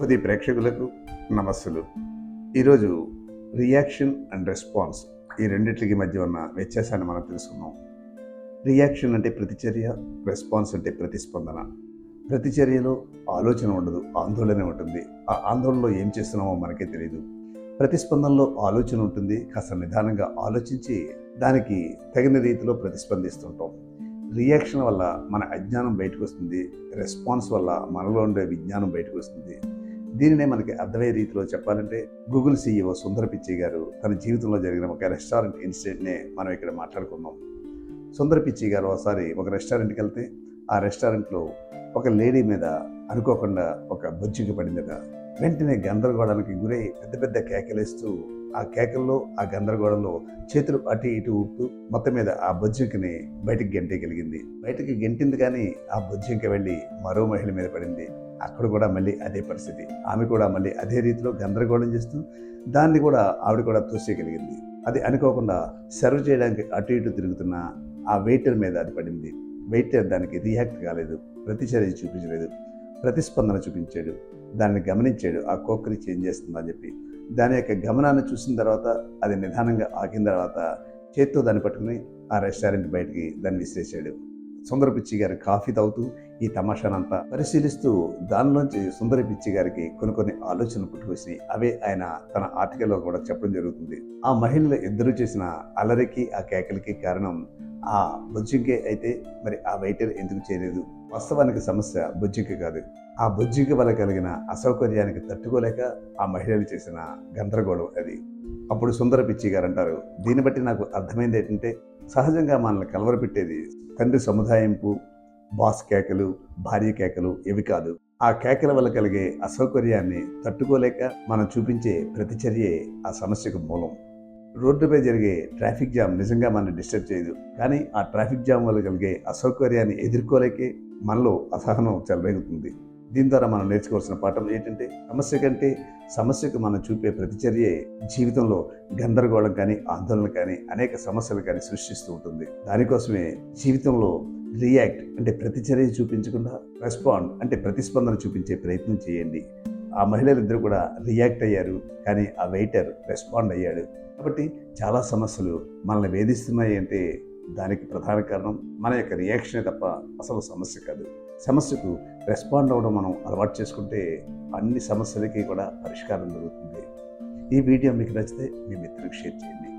కొద్ది ప్రేక్షకులకు నమస్సులు. ఈరోజు రియాక్షన్ అండ్ రెస్పాన్స్ ఈ రెండింటికి మధ్య ఉన్న వ్యత్యాసాన్ని మనం తెలుసుకున్నాం రియాక్షన్ అంటే ప్రతిచర్య రెస్పాన్స్ అంటే ప్రతిస్పందన. ప్రతిచర్యలో ఆలోచన ఉండదు ఆందోళన ఉంటుంది. ఆ ఆందోళనలో ఏం చేస్తున్నామో మనకే తెలియదు ప్రతిస్పందనలో ఆలోచన ఉంటుంది కాస్త నిదానంగా ఆలోచించి దానికి తగిన రీతిలో ప్రతిస్పందిస్తుంటాం. రియాక్షన్ వల్ల మన అజ్ఞానం బయటకు వస్తుంది రెస్పాన్స్ వల్ల మనలో ఉండే విజ్ఞానం బయటకు వస్తుంది. దీనినే మనకి అర్థమయ్యే రీతిలో చెప్పాలంటే గూగుల్ సీఈఓ సుందర పిచ్చి గారు తన జీవితంలో జరిగిన ఒక రెస్టారెంట్ ఇన్సిడెంట్నే మనం ఇక్కడ మాట్లాడుకుందాం సుందర పిచ్చి గారు ఒకసారి ఒక రెస్టారెంట్కి వెళ్తే ఆ రెస్టారెంట్లో ఒక లేడీ మీద అనుకోకుండా ఒక బొజ్జిక పడిందట వెంటనే గందరగోళానికి గురై పెద్ద పెద్ద కేకలేస్తూ ఆ కేకల్లో ఆ గందరగోళంలో చేతులు అటు ఇటు ఊపుతూ మొత్తం మీద ఆ బొజ్జింకని బయటికి గెంటేయగలిగింది. బయటికి గెంటింది కానీ ఆ బొజ్జింక వెళ్ళి మరో మహిళ మీద పడింది. అక్కడ కూడా మళ్ళీ అదే పరిస్థితి. ఆమె కూడా మళ్ళీ అదే రీతిలో గందరగోళం చేస్తూ దాన్ని కూడా ఆవిడ కూడా తోసేయగలిగింది. అది అనుకోకుండా సర్వ్ చేయడానికి అటు ఇటు తిరుగుతున్న ఆ వెయిటర్ మీద అది పడింది. వెయిటర్ దానికి రియాక్ట్ కాలేదు ప్రతిచర్య చూపించలేదు ప్రతిస్పందన చూపించాడు దాన్ని గమనించాడు ఆ కోకరి చేంజ్ చేస్తుందని చెప్పి. దాని యొక్క గమనాన్ని చూసిన తర్వాత అది నిదానంగా ఆగిన తర్వాత చేత్తో దాన్ని పట్టుకుని ఆ రెస్టారెంట్ బయటికి దాన్ని విసిరేసాడు సుందర పిచ్చి గారు కాఫీ తాగుతూ ఈ తమాషానంతా పరిశీలిస్తూ దానిలోంచి సుందర పిచ్చి గారికి కొన్ని కొన్ని ఆలోచనలు పుట్టుకొచ్చినాయి అవే ఆయన తన ఆర్టికల్లో కూడా చెప్పడం జరుగుతుంది. ఆ మహిళలు ఇద్దరు చేసిన అలరికి ఆ కేకలకి కారణం ఆ బుజ్జింకే అయితే మరి ఆ వెయిటర్ ఎందుకు చేయలేదు? వాస్తవానికి సమస్య బుజ్జింక కాదు. ఆ బుజ్జింక వల్ల కలిగిన అసౌకర్యానికి తట్టుకోలేక ఆ మహిళలు చేసిన గందరగోళం అది. అప్పుడు సుందర పిచ్చి గారు అంటారు దీన్ని బట్టి నాకు అర్థమైంది ఏంటంటే సహజంగా మనల్ని కలవరపెట్టేది తండ్రి సముదాయింపు బాస్ కేకలు భార్య కేకలు ఇవి కాదు. ఆ కేకల వల్ల కలిగే అసౌకర్యాన్ని తట్టుకోలేక మనం చూపించే ప్రతిచర్యే ఆ సమస్యకు మూలం. రోడ్డుపై జరిగే ట్రాఫిక్ జామ్ నిజంగా మనం డిస్టర్బ్ చేయదు. కానీ ఆ ట్రాఫిక్ జామ్ వల్ల కలిగే అసౌకర్యాన్ని ఎదుర్కోలేకే మనలో అసహనం చెలరేగుతుంది. దీని ద్వారా మనం నేర్చుకోవాల్సిన పాఠం ఏంటంటే సమస్య కంటే సమస్యకు మనం చూపే ప్రతిచర్యే జీవితంలో గందరగోళం కానీ ఆందోళన కానీ అనేక సమస్యలు కానీ సృష్టిస్తూ ఉంటుంది. దానికోసమే జీవితంలో రియాక్ట్ అంటే ప్రతిచర్య చూపించకుండా రెస్పాండ్ అంటే ప్రతిస్పందన చూపించే ప్రయత్నం చేయండి. ఆ మహిళలిద్దరూ కూడా రియాక్ట్ అయ్యారు కానీ ఆ వెయిటర్ రెస్పాండ్ అయ్యాడు. కాబట్టి చాలా సమస్యలు మనల్ని వేధిస్తున్నాయి అంటే దానికి ప్రధాన కారణం మన యొక్క రియాక్షనే తప్ప అసలు సమస్య కాదు. సమస్యకు రెస్పాండ్ అవ్వడం మనం అలవాటు చేసుకుంటే అన్ని సమస్యలకి కూడా పరిష్కారం దొరుకుతుంది. ఈ వీడియో మీకు నచ్చితే మీ మిత్రులకు షేర్ చేయండి.